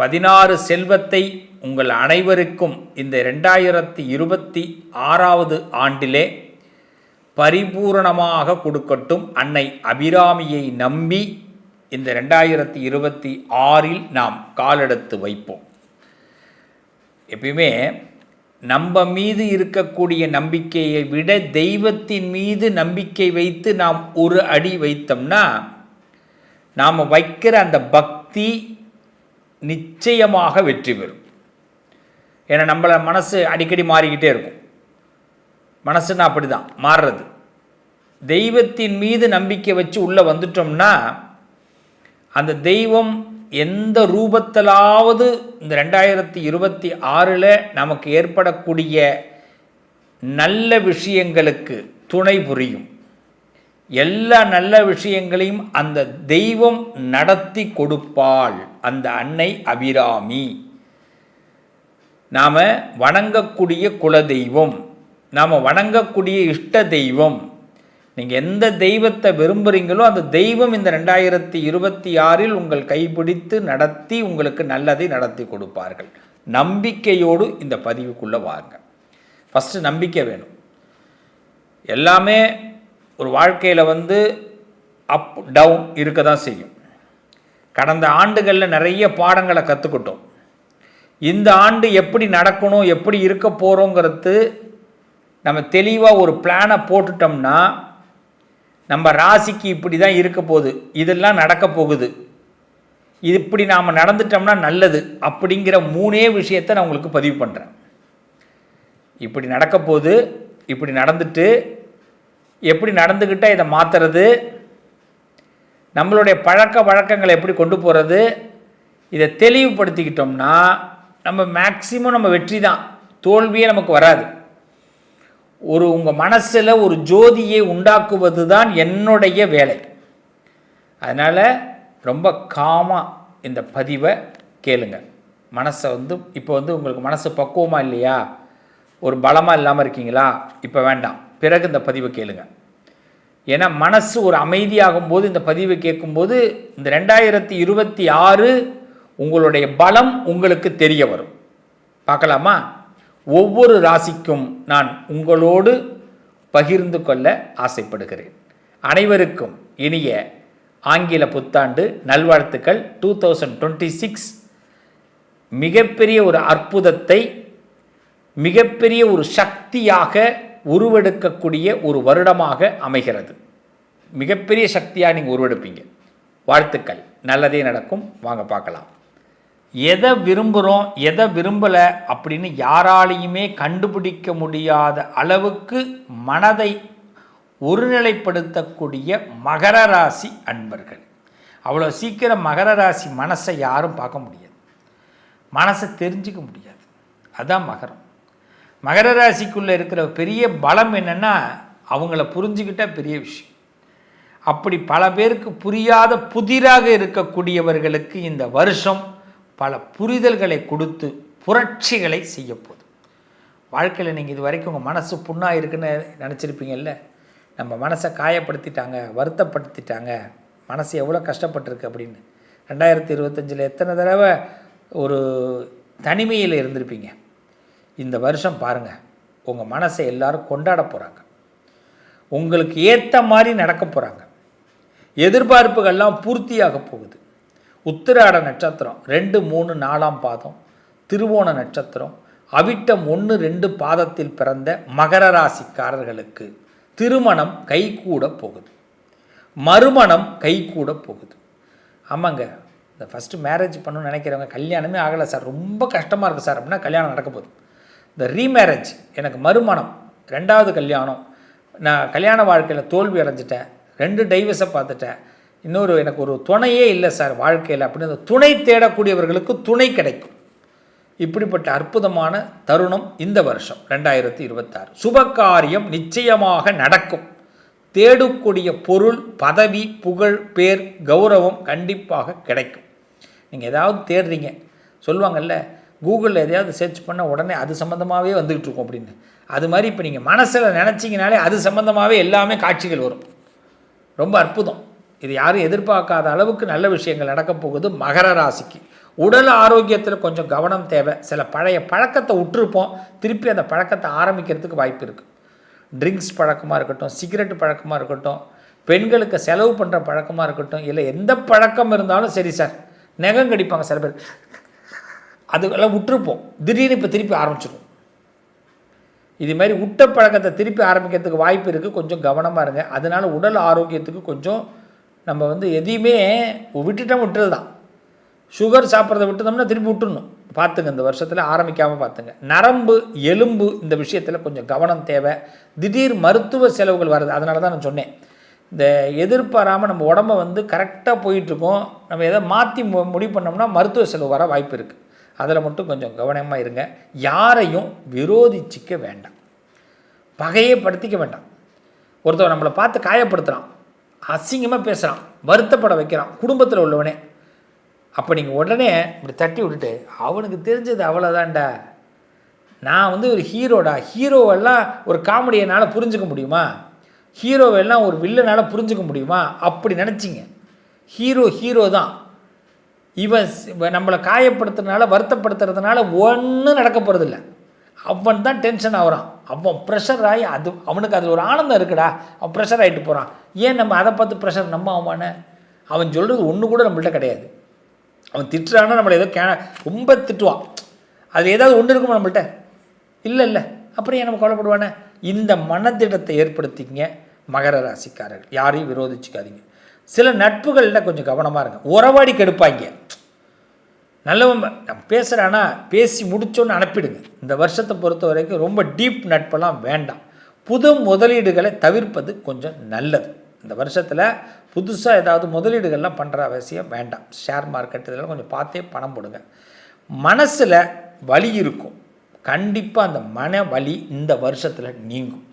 பதினாறு செல்வத்தை உங்கள் அனைவருக்கும் இந்த ரெண்டாயிரத்தி இருபத்தி ஆறாவது ஆண்டிலே பரிபூரணமாக கொடுக்கட்டும். அன்னை அபிராமியை நம்பி இந்த ரெண்டாயிரத்தி இருபத்தி ஆறில் நாம் காலெடுத்து வைப்போம். எப்பயுமே நம்ம மீது இருக்கக்கூடிய நம்பிக்கையை விட தெய்வத்தின் மீது நம்பிக்கை வைத்து நாம் ஒரு அடி வைத்தோம்னா நாம் வைக்கிற அந்த பக்தி நிச்சயமாக வெற்றி பெறும். ஏன்னா நம்மளை மனசு அடிக்கடி மாறிக்கிட்டே இருக்கும். மனசுன்னா அப்படி தான் மாறுறது. தெய்வத்தின் மீது நம்பிக்கை வச்சு உள்ளே வந்துட்டோம்னா அந்த தெய்வம் எந்த ரூபத்திலாவது இந்த ரெண்டாயிரத்தி இருபத்தி ஆறில் நமக்கு ஏற்படக்கூடிய நல்ல விஷயங்களுக்கு துணை புரியும். எல்லா நல்ல விஷயங்களையும் அந்த தெய்வம் நடத்தி கொடுப்பாள். அந்த அன்னை அபிராமி. நாம் வணங்கக்கூடிய குலதெய்வம் நாம் வணங்கக்கூடிய இஷ்ட தெய்வம். நீங்கள் எந்த தெய்வத்தை விரும்புகிறீங்களோ அந்த தெய்வம் இந்த ரெண்டாயிரத்தி இருபத்தி ஆறில் உங்கள் கைப்பிடித்து நடத்தி உங்களுக்கு நல்லதை நடத்தி கொடுப்பார்கள். நம்பிக்கையோடு இந்த பதிவுக்குள்ளே வாருங்க. ஃபஸ்ட்டு நம்பிக்கை வேணும். எல்லாமே ஒரு வாழ்க்கையில் வந்து அப் டவுன் இருக்க தான் செய்யும். கடந்த ஆண்டுகளில் நிறைய பாடங்களை கற்றுக்கிட்டோம் இந்த ஆண்டு எப்படி நடக்கணும் எப்படி இருக்க போகிறோங்கிறது நம்ம தெளிவாக ஒரு பிளானை போட்டுட்டோம்னா நம்ம ராசிக்கு இப்படி தான் இருக்க போகுது. இதெல்லாம் நடக்க போகுது. இது இப்படி நாம் நடந்துட்டோம்னா நல்லது அப்படிங்கிற மூணே விஷயத்தை நான் உங்களுக்கு பதிவு பண்ணுறேன் இப்படி நடக்க போகுது இப்படி நடந்துட்டு எப்படி நடந்துக்கிட்டால் இதை மாற்றுறது நம்மளுடைய பழக்க வழக்கங்களை எப்படி கொண்டு போகிறது இதை தெளிவுபடுத்திக்கிட்டோம்னா நம்ம மேக்சிமம் நம்ம வெற்றி தான். தோல்வியே நமக்கு வராது. ஒரு உங்கள் மனசில் ஒரு ஜோதியை உண்டாக்குவது தான் என்னுடைய வேலை. அதனால் ரொம்ப காமாக இந்த பதிவை கேளுங்க. மனசை வந்து இப்போ வந்து உங்களுக்கு மனசு பக்குவமாக இல்லையா? ஒரு பலமாக இல்லாமல் இருக்கீங்களா? இப்போ வேண்டாம். பிறகு இந்த பதிவை கேளுங்கள் ஏன்னா மனசு ஒரு அமைதியாகும் போது இந்த பதிவை கேட்கும்போது இந்த ரெண்டாயிரத்தி இருபத்தி ஆறு உங்களுடைய பலம் உங்களுக்கு தெரிய வரும். பார்க்கலாமா? ஒவ்வொரு ராசிக்கும் நான் உங்களோடு பகிர்ந்து கொள்ள ஆசைப்படுகிறேன். அனைவருக்கும் இனிய ஆங்கில புத்தாண்டு நல்வாழ்த்துக்கள். டூ தௌசண்ட் டுவெண்ட்டி சிக்ஸ் மிகப்பெரிய ஒரு அற்புதத்தை மிகப்பெரிய ஒரு சக்தியாக உருவெடுக்கக்கூடிய ஒரு வருடமாக அமைகிறது. மிகப்பெரிய சக்தியாக நீங்கள் உருவெடுப்பீங்க. வாழ்த்துக்கள். நல்லதே நடக்கும். வாங்க பார்க்கலாம். எதை விரும்புகிறோம் எதை விரும்பலை அப்படின்னு யாராலையுமே கண்டுபிடிக்க முடியாத அளவுக்கு மனதை ஒருநிலைப்படுத்தக்கூடிய மகர ராசி அன்பர்கள். அவ்வளோ சீக்கிரம் மகர ராசி மனசை யாரும் பார்க்க முடியாது. மனசை தெரிஞ்சுக்க முடியாது. அதுதான் மகரம். மகர ராசிக்குள்ளே இருக்கிற பெரிய பலம் என்னென்னா அவங்கள புரிஞ்சுக்கிட்டால் பெரிய விஷயம். அப்படி பல பேருக்கு புரியாத புதிராக இருக்கக்கூடியவர்களுக்கு இந்த வருஷம் பல புரிதல்களை கொடுத்து புரட்சிகளை செய்யப்போகுது வாழ்க்கையில் நீங்கள் இது வரைக்கும் உங்கள் மனசு புண்ணாக இருக்குன்னு நினச்சிருப்பீங்கல்ல? நம்ம மனசை காயப்படுத்திட்டாங்க வருத்தப்படுத்திட்டாங்க மனசு எவ்வளோ கஷ்டப்பட்டிருக்கு அப்படின்னு. ரெண்டாயிரத்தி இருபத்தஞ்சில் எத்தனை தடவை ஒரு தனிமையில் இருந்திருப்பீங்க. இந்த வருஷம் பாருங்கள் உங்கள் மனசை எல்லாரும் கொண்டாட போகிறாங்க உங்களுக்கு ஏற்ற மாதிரி நடக்க போகிறாங்க எதிர்பார்ப்புகள்லாம் பூர்த்தியாக போகுது. உத்திராட நட்சத்திரம் ரெண்டு மூணு நாலாம் பாதம் திருவோண நட்சத்திரம் அவிட்டம் ஒன்று ரெண்டு பாதத்தில் பிறந்த மகர ராசிக்காரர்களுக்கு திருமணம் கைகூட போகுது. மறுமணம் கைகூட போகுது. ஆமாங்க. இந்த ஃபஸ்ட்டு மேரேஜ் பண்ணணும்னு நினைக்கிறவங்க கல்யாணமே ஆகலை சார். ரொம்ப கஷ்டமாக இருக்குது சார். அப்படின்னா கல்யாணம் நடக்க போகுது. இந்த ரீமேரேஜ் எனக்கு மறுமணம் ரெண்டாவது கல்யாணம். நான் கல்யாண வாழ்க்கையில் தோல்வி அடைஞ்சிட்டேன் ரெண்டு டைவர்ஸை பார்த்துட்டேன். இன்னொரு எனக்கு ஒரு துணையே இல்லை சார் வாழ்க்கையில் அப்படின்னு அந்த துணை தேடக்கூடியவர்களுக்கு துணை கிடைக்கும். இப்படிப்பட்ட அற்புதமான தருணம் இந்த வருஷம் ரெண்டாயிரத்தி இருபத்தாறு. சுபகாரியம் நிச்சயமாக நடக்கும். தேடக்கூடிய பொருள் பதவி புகழ் பேர் கௌரவம் கண்டிப்பாக கிடைக்கும். நீங்கள் ஏதாவது தேடுறீங்க. சொல்லுவாங்கல்ல கூகுளில் எதையாவது சர்ச் பண்ணால் உடனே அது சம்மந்தமாகவே வந்துக்கிட்டு இருக்கும் அப்படின்னு. அது மாதிரி இப்போ நீங்கள் மனசில் நினச்சிங்கனாலே அது சம்மந்தமாகவே எல்லாமே காட்சிகள் வரும். ரொம்ப அற்புதம். இது யாரும் எதிர்பார்க்காத அளவுக்கு நல்ல விஷயங்கள் நடக்கப் போகுது மகர ராசிக்கு. உடல் ஆரோக்கியத்தில் கொஞ்சம் கவனம் தேவை. சில பழைய பழக்கத்தை விட்டுருப்போம் திருப்பி அந்த பழக்கத்தை ஆரம்பிக்கிறதுக்கு வாய்ப்பு இருக்குது ட்ரிங்க்ஸ் பழக்கமாக இருக்கட்டும் சிகரெட் பழக்கமாக இருக்கட்டும் பெண்களுக்கு செலவு பண்ணுற பழக்கமாக இருக்கட்டும் இல்லை எந்த பழக்கம் இருந்தாலும் சரி சார் நெகம் கடிப்பாங்க சில பேர். அதுக்கெல்லாம் விட்டுருப்போம். திடீர்னு இப்போ திருப்பி ஆரம்பிச்சிடும் இது மாதிரி விட்ட பழக்கத்தை திருப்பி ஆரம்பிக்கிறதுக்கு வாய்ப்பு இருக்குது கொஞ்சம் கவனமாக இருங்க. அதனால் உடல் ஆரோக்கியத்துக்கு கொஞ்சம் நம்ம வந்து எதையுமே விட்டுட்டோம் விட்டுறது தான். சுகர் சாப்பிட்றத விட்டுதோம்னா திருப்பி விட்டுடணும் பார்த்துங்க இந்த வருஷத்தில் ஆரம்பிக்காமல் பார்த்துங்க. நரம்பு எலும்பு இந்த விஷயத்தில் கொஞ்சம் கவனம் தேவை. திடீர் மருத்துவ செலவுகள் வருது அதனால தான் நான் சொன்னேன். இந்த எதிர்பாராமல் நம்ம உடம்ப வந்து கரெக்டாக போயிட்டுருக்கோம் நம்ம எதை மாற்றி முடிவு பண்ணோம்னா மருத்துவ செலவு வர வாய்ப்பு இருக்குது அதில் மட்டும் கொஞ்சம் கவனமாக இருங்க. யாரையும் விரோதிச்சிக்க வேண்டாம். பகையே படுத்திக்க வேண்டாம். ஒருத்தர் நம்மளை பார்த்து காயப்படுத்துகிறான் அசிங்கமாக பேசுகிறான் வருத்தப்பட வைக்கிறான். குடும்பத்தில் உள்ளவனே. அப்போ நீங்கள் உடனே இப்படி தட்டி விட்டுட்டு அவனுக்கு தெரிஞ்சது அவ்வளோதான்டா நான் வந்து ஒரு ஹீரோடா. ஹீரோவெல்லாம் ஒரு காமெடியனால் புரிஞ்சுக்க முடியுமா? ஹீரோவெல்லாம் ஒரு வில்லனால் புரிஞ்சுக்க முடியுமா? அப்படி நினச்சிங்க. ஹீரோ ஹீரோ தான். இவன் நம்மளை காயப்படுத்துறதுனால வருத்தப்படுத்துறதுனால ஒன்றும் நடக்க போகிறதில்ல அவன் தான் டென்ஷன் ஆகிறான். அவன் ப்ரெஷர் ஆகி அது அவனுக்கு அதில் ஒரு ஆனந்தம் இருக்குடா. அவன் ப்ரெஷர் ஆகிட்டு போகிறான் ஏன் நம்ம அதை பார்த்து ப்ரெஷர் நம்ம அவமான அவன் சொல்கிறது ஒன்று கூட நம்மள்ட்ட கிடையாது. அவன் திட்டுறான்னா நம்மளை ஏதோ கே ரொம்ப திட்டுவான். அது ஏதாவது ஒன்று இருக்குமா நம்மள்ட்ட? இல்லை இல்லை. அப்புறம் ஏன் நம்ம கவலைப்படுவானே? இந்த மனதிடத்தை ஏற்படுத்திங்க மகர ராசிக்காரர்கள். யாரையும் விரோதிச்சுக்காதீங்க. சில நட்புகளில் கொஞ்சம் கவனமாக இருங்க. உறவாடி கெடுப்பாங்க நல்லவன் நான் பேசுகிறானா பேசி முடிச்சோன்னு அனுப்பிடுங்க. இந்த வருஷத்தை பொறுத்த வரைக்கும் ரொம்ப டீப் நட்பெல்லாம் வேண்டாம். புது முதலீடுகளை தவிர்ப்பது கொஞ்சம் நல்லது. இந்த வருஷத்தில் புதுசாக ஏதாவது முதலீடுகள்லாம் பண்ணுற அவசியம் வேண்டாம். ஷேர் மார்க்கெட் இதெல்லாம் கொஞ்சம் பார்த்தே பணம் போடுங்க. மனசில் வலி இருக்கும். கண்டிப்பாக அந்த மன வலி இந்த வருஷத்தில் நீங்கும்.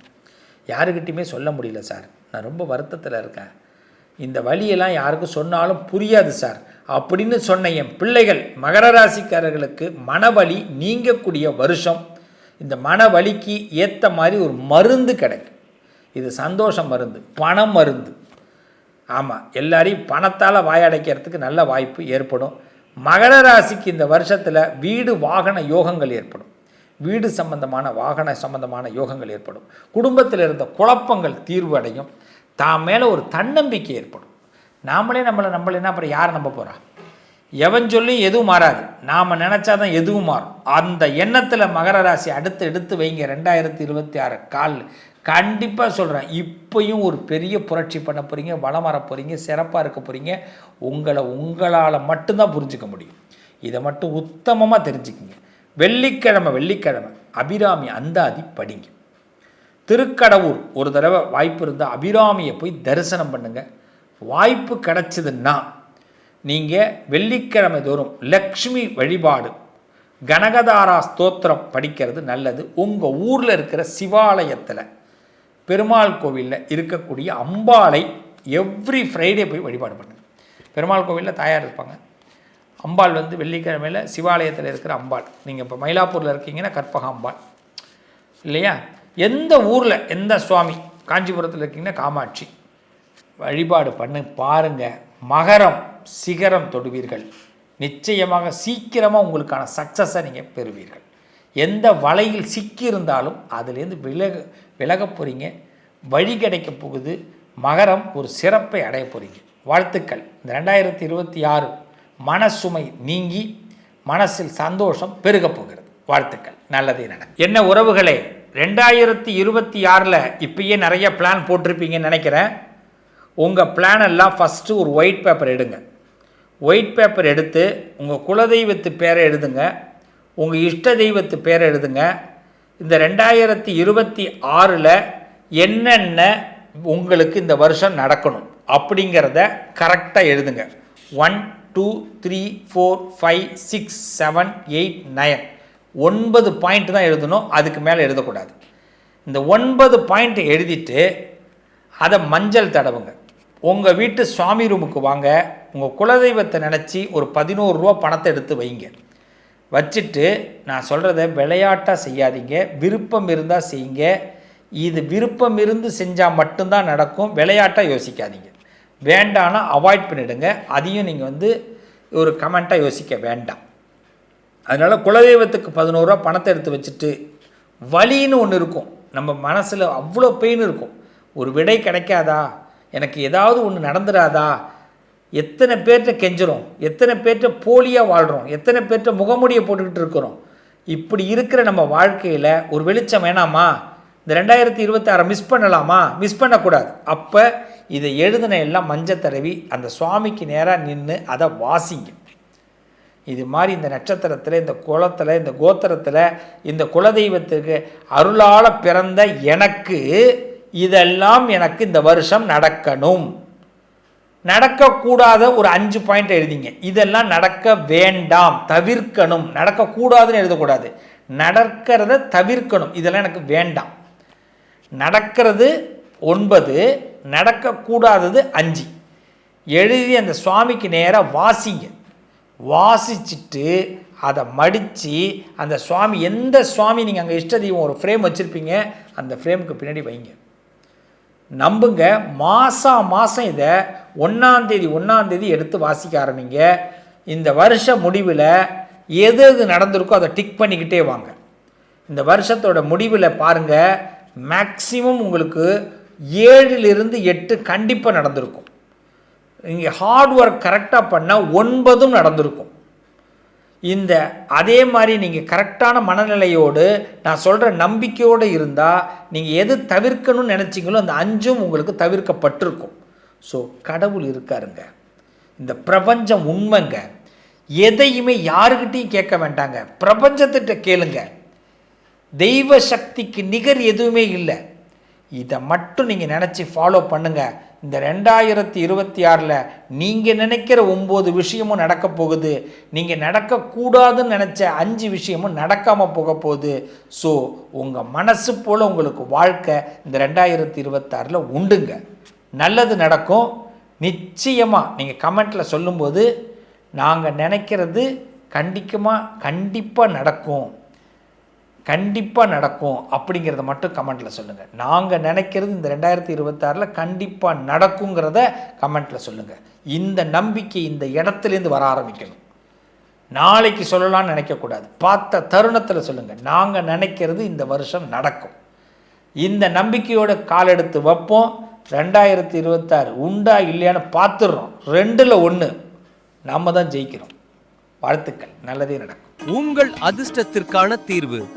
யாருக்கிட்டையுமே சொல்ல முடியல சார். நான் ரொம்ப வருத்தத்தில் இருக்கேன். இந்த வழியெல்லாம் யாருக்கும் சொன்னாலும் புரியாது சார். அப்படின்னு சொன்ன என் பிள்ளைகள் மகர ராசிக்காரர்களுக்கு மனவலி நீங்கக்கூடிய வருஷம். இந்த மனவலிக்கு ஏற்ற மாதிரி ஒரு மருந்து கிடைக்கும். இது சந்தோஷம் மருந்து பணம் மருந்து. ஆமாம் எல்லாரையும் பணத்தால் வாயடைக்கிறதுக்கு நல்ல வாய்ப்பு ஏற்படும். மகர ராசிக்கு இந்த வருஷத்தில் வீடு வாகன யோகங்கள் ஏற்படும். வீடு சம்பந்தமான வாகன சம்பந்தமான யோகங்கள் ஏற்படும். குடும்பத்தில் இருந்த குழப்பங்கள் தீர்வு அடையும். தான் மேலே ஒரு தன்னம்பிக்கை ஏற்படும். நாமளே நம்மளை நம்மள அப்புறம் யார் நம்ப போகிறா எவன் சொல்லி எதுவும் மாறாது. நாம் நினச்சா தான் எதுவும் மாறும். அந்த எண்ணத்தில் மகர ராசி அடுத்து எடுத்து வைங்க. ரெண்டாயிரத்தி இருபத்தி ஆறு கால். கண்டிப்பாக சொல்கிறேன் இப்பையும் ஒரு பெரிய புரட்சி பண்ண போகிறீங்க வளம் வர போகிறீங்க சிறப்பாக இருக்க போகிறீங்க உங்களை உங்களால் மட்டும்தான் புரிஞ்சிக்க முடியும். இதை மட்டும் உத்தமமாக தெரிஞ்சுக்கிங்க. வெள்ளிக்கிழமை வெள்ளிக்கிழமை. அபிராமி அந்தாதி படிங்க. திருக்கடவுர் ஒரு தடவை வாய்ப்பு இருந்தால் அபிராமியை போய் தரிசனம் பண்ணுங்கள் வாய்ப்பு கிடச்சிதுன்னா நீங்கள் வெள்ளிக்கிழமை தோறும் லக்ஷ்மி வழிபாடு கனகதாரா ஸ்தோத்திரம் படிக்கிறது நல்லது. உங்கள் ஊரில் இருக்கிற சிவாலயத்தில் பெருமாள் கோவிலில் இருக்கக்கூடிய அம்பாளை எவ்ரி ஃப்ரைடே போய் வழிபாடு பண்ணுங்கள் பெருமாள் கோவிலில் தயார் இருப்பாங்க. அம்பாள் வந்து வெள்ளிக்கிழமையில் சிவாலயத்தில் இருக்கிற அம்பாள். நீங்கள் இப்போ மயிலாப்பூரில் இருக்கீங்கன்னா கற்பக அம்பாள். இல்லையா? எந்த ஊரில் எந்த சுவாமி காஞ்சிபுரத்தில் இருக்கீங்கன்னா காமாட்சி. வழிபாடு பண்ணு பாருங்கள் மகரம் சிகரம் தொடுவீர்கள். நிச்சயமாக சீக்கிரமாக உங்களுக்கான சக்ஸஸை நீங்கள் பெறுவீர்கள். எந்த வலையில் சிக்கியிருந்தாலும் அதுலேருந்து விலக விலக போகிறீங்க வழி கிடைக்க போகுது. மகரம் ஒரு சிறப்பை அடைய போகிறீங்க வாழ்த்துக்கள். இந்த ரெண்டாயிரத்தி இருபத்தி ஆறு மனசுமை நீங்கி மனசில் சந்தோஷம் பெருகப் போகிறது. வாழ்த்துக்கள். நல்லதே நடக்கும். என்ன உறவுகளே? ரெண்டாயிரத்தி இருபத்தி ஆறில் இப்பயே நிறைய பிளான் போட்டிருப்பீங்கன்னு நினைக்கிறேன். உங்கள் பிளான் எல்லாம் ஃபஸ்ட்டு ஒரு ஒயிட் பேப்பர் எடுங்க. ஒயிட் பேப்பர் எடுத்து உங்கள் குலதெய்வத்து பேரை எழுதுங்க. உங்கள் இஷ்ட தெய்வத்து பேரை எழுதுங்க. இந்த ரெண்டாயிரத்தி இருபத்தி ஆறில் என்னென்ன உங்களுக்கு இந்த வருஷம் நடக்கணும் அப்படிங்கிறத கரெக்டாக எழுதுங்க. One two three four five six seven eight nine ஒன்பது பாயிண்ட் தான் எழுதணும் அதுக்கு மேலே எழுதக்கூடாது. இந்த ஒன்பது பாயிண்ட் எழுதிட்டு அதை மஞ்சள் தடவுங்க. உங்கள் வீட்டு சுவாமி ரூமுக்கு வாங்க உங்கள் குலதெய்வத்தை நினச்சி ஒரு பதினோரு ரூபா பணத்தை எடுத்து வைங்க. வச்சுட்டு நான் சொல்கிறத விளையாட்டாக செய்யாதீங்க விருப்பம் இருந்தால் செய்யுங்க. இது விருப்பம் இருந்து செஞ்சால் மட்டும்தான் நடக்கும் விளையாட்டாக யோசிக்காதீங்க. வேண்டான்னா அவாய்ட் பண்ணிவிடுங்க அதையும் நீங்கள் வந்து ஒரு கமெண்ட்டாக யோசிக்க வேண்டாம். அதனால் குலதெய்வத்துக்கு பதினோரு ரூபா பணத்தை எடுத்து வச்சுட்டு வலின்னு ஒன்று இருக்கும். நம்ம மனசில் அவ்வளோ பெயின் இருக்கும். ஒரு விடை கிடைக்காதா? எனக்கு ஏதாவது ஒன்று நடந்துடாதா? எத்தனை பேர்கிட்ட கெஞ்சுறோம்? எத்தனை பேர்கிட்ட போலியாக வாழ்கிறோம் எத்தனை பேர்கிட்ட முகமுடியை போட்டுக்கிட்டு இருக்கிறோம்? இப்படி இருக்கிற நம்ம வாழ்க்கையில் ஒரு வெளிச்சம் வேணாமா? இந்த ரெண்டாயிரத்தி இருபத்தாறை மிஸ் பண்ணலாமா? மிஸ் பண்ணக்கூடாது. அப்போ இதை எழுதின எல்லாம் மஞ்சள் தடவி அந்த சுவாமிக்கு நேராக நின்று அதை வாசிங்க. இது மாதிரி இந்த நட்சத்திரத்தில் இந்த குளத்தில் இந்த கோத்திரத்தில் இந்த குலதெய்வத்துக்கு அருளால் பிறந்த எனக்கு இதெல்லாம் எனக்கு இந்த வருஷம் நடக்கணும். நடக்கக்கூடாத ஒரு அஞ்சு பாயிண்ட் எழுதிங்க. இதெல்லாம் நடக்க வேண்டாம் தவிர்க்கணும். நடக்கக்கூடாதுன்னு எழுதக்கூடாது. நடக்கிறத தவிர்க்கணும். இதெல்லாம் எனக்கு வேண்டாம். நடக்கிறது ஒன்பது நடக்கக்கூடாதது அஞ்சு. எழுதி அந்த சுவாமிக்கு நேராக வாசிங்க. வாசிச்சுட்டு அதை மடித்து அந்த சுவாமி எந்த சுவாமி நீங்கள் அங்கே இஷ்ட தெய்வம் ஒரு ஃப்ரேம் வச்சுருப்பீங்க அந்த ஃப்ரேமுக்கு பின்னாடி வைங்க. நம்புங்க மாதம் மாதம் இதை ஒன்றாந்தேதி ஒன்றாந்தேதி எடுத்து வாசிக்க ஆரம்பிங்க. இந்த வருஷ முடிவில் எது எது நடந்திருக்கோ அதை டிக் பண்ணிக்கிட்டே வாங்க. இந்த வருஷத்தோட முடிவில் பாருங்கள் மேக்சிமம் உங்களுக்கு ஏழிலிருந்து எட்டு கண்டிப்பாக நடந்திருக்கும். நீங்கள் ஹார்ட் ஒர்க் கரெக்டாக பண்ணால் ஒன்பதும் நடந்திருக்கும். இந்த அதே மாதிரி நீங்கள் கரெக்டான மனநிலையோடு நான் சொல்கிற நம்பிக்கையோடு இருந்தால் நீங்கள் எது தவிர்க்கணும்னு நினச்சிங்களோ அந்த அஞ்சும் உங்களுக்கு தவிர்க்கப்பட்டிருக்கும். ஸோ கடவுள் இருக்காருங்க. இந்த பிரபஞ்சம் உண்மைங்க. எதையுமே யாருக்கிட்டையும் கேட்க வேண்டாங்க. பிரபஞ்சத்திட்ட கேளுங்க. தெய்வ சக்திக்கு நிகர் எதுவுமே இல்லை. இதை மட்டும் நீங்கள் நினச்சி ஃபாலோ பண்ணுங்கள் இந்த ரெண்டாயிரத்தி இருபத்தி ஆறில் நீங்கள் நினைக்கிற ஒம்பது விஷயமும் நடக்க போகுது. நீங்கள் நடக்கக்கூடாதுன்னு நினச்ச அஞ்சு விஷயமும் நடக்காமல் போக போகுது. ஸோ உங்கள் மனசு போல் உங்களுக்கு வாழ்க்கை இந்த ரெண்டாயிரத்தி இருபத்தாறில் உண்டுங்க. நல்லது நடக்கும். நிச்சயமாக நீங்கள் கமெண்ட்டில் சொல்லும்போது நாங்கள் நினைக்கிறது கண்டிக்கமாக கண்டிப்பாக நடக்கும். கண்டிப்பாக நடக்கும் அப்படிங்கிறத மட்டும் கமெண்ட்டில் சொல்லுங்கள் நாங்கள் நினைக்கிறது இந்த ரெண்டாயிரத்தி இருபத்தாறில் கண்டிப்பாக நடக்குங்கிறத கமெண்ட்டில் சொல்லுங்கள் இந்த நம்பிக்கை இந்த இடத்துலேருந்து வர ஆரம்பிக்கணும். நாளைக்கு சொல்லலாம்னு நினைக்கக்கூடாது. பார்த்த தருணத்தில் சொல்லுங்கள் நாங்கள் நினைக்கிறது இந்த வருஷம் நடக்கும். இந்த நம்பிக்கையோட கால் எடுத்து வைப்போம். ரெண்டாயிரத்தி இருபத்தாறு உண்டா இல்லையான்னு பார்த்துடுறோம். ரெண்டில் ஒன்று நாம் தான் ஜெயிக்கிறோம். வாழ்த்துக்கள். நல்லதே நடக்கும். உங்கள் அதிர்ஷ்டத்திற்கான தீர்வு